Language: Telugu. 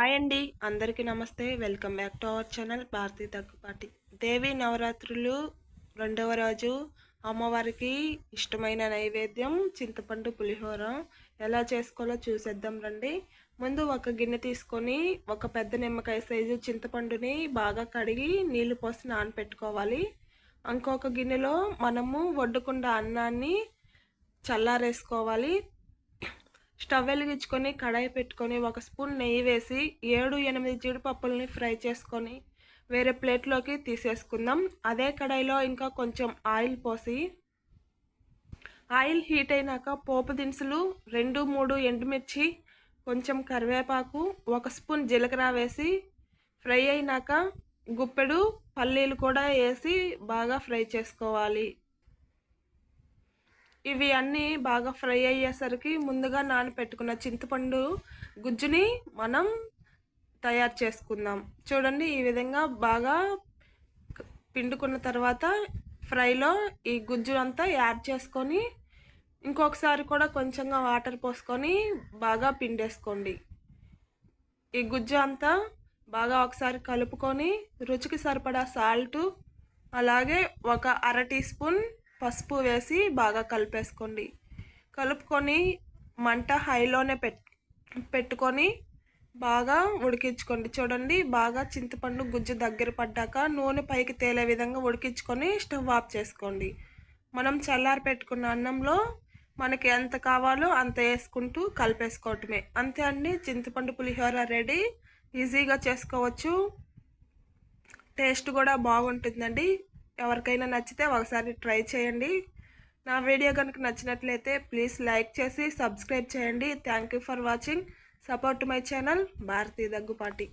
హాయ్ అండి. అందరికీ నమస్తే. Welcome back to our channel Bharathi Daggupati Devi నవరాత్రులు. రెండవ రోజు అమ్మవారికి ఇష్టమైన నైవేద్యం చింతపండు పులిహోర. ఎలా చేసుకోవాలో చూసేద్దాం రండి. ముందు ఒక గిన్నె తీసుకొని ఒక పెద్ద నిమ్మకాయ సైజు చింతపండుని బాగా కడిగి నీళ్ళు పోసి నానపెట్టుకోవాలి. ఇంకొక గిన్నెలో మనము వడ్డుకుండా అన్నాన్ని చల్లారేసుకోవాలి. స్టవ్ వెలిగించుకొని కడాయి పెట్టుకొని ఒక స్పూన్ నెయ్యి వేసి ఏడు ఎనిమిది జీడిపప్పుల్ని ఫ్రై చేసుకొని వేరే ప్లేట్లోకి తీసేసుకుందాం. అదే కడాయిలో ఇంకా కొంచెం ఆయిల్ పోసి ఆయిల్ హీట్ అయినాక పోపు దినుసులు రెండు మూడు ఎండుమిర్చి కొంచెం కరివేపాకు ఒక స్పూన్ జీలకర్ర వేసి ఫ్రై అయినాక గుప్పెడు పల్లీలు కూడా వేసి బాగా ఫ్రై చేసుకోవాలి. ఇవి అన్నీ బాగా ఫ్రై అయ్యేసరికి ముందుగా నానపెట్టుకున్న చింతపండు గుజ్జుని మనం తయారు చేసుకుందాం. చూడండి ఈ విధంగా బాగా పిండుకున్న తర్వాత ఫ్రైలో ఈ గుజ్జు అంతా యాడ్ చేసుకొని ఇంకొకసారి కూడా కొంచెంగా వాటర్ పోసుకొని బాగా పిండేసుకోండి. ఈ గుజ్జు అంతా బాగా ఒకసారి కలుపుకొని రుచికి సరిపడా సాల్టు అలాగే ఒక అర టీ స్పూన్ పసుపు వేసి బాగా కలిపేసుకోండి. కలుపుకొని మంట హైలోనే పెట్ పెట్టుకొని బాగా ఉడికించుకోండి. చూడండి బాగా చింతపండు గుజ్జు దగ్గర పడ్డాక నూనె పైకి తేలే విధంగా ఉడికించుకొని స్టవ్ ఆఫ్ చేసుకోండి. మనం చల్లారి పెట్టుకున్న అన్నంలో మనకి ఎంత కావాలో అంత వేసుకుంటూ కలిపేసుకోవటమే. అంతే అండి చింతపండు పులిహోర రెడీ. ఈజీగా చేసుకోవచ్చు. టేస్ట్ కూడా బాగుంటుందండి. ఎవరికైనా నచ్చితే ఒకసారి ట్రై చేయండి. నా వీడియో కనుక నచ్చినట్లయితే ప్లీజ్ లైక్ చేసి సబ్స్క్రైబ్ చేయండి. Thank you for watching support my channel Bharathi Daggupati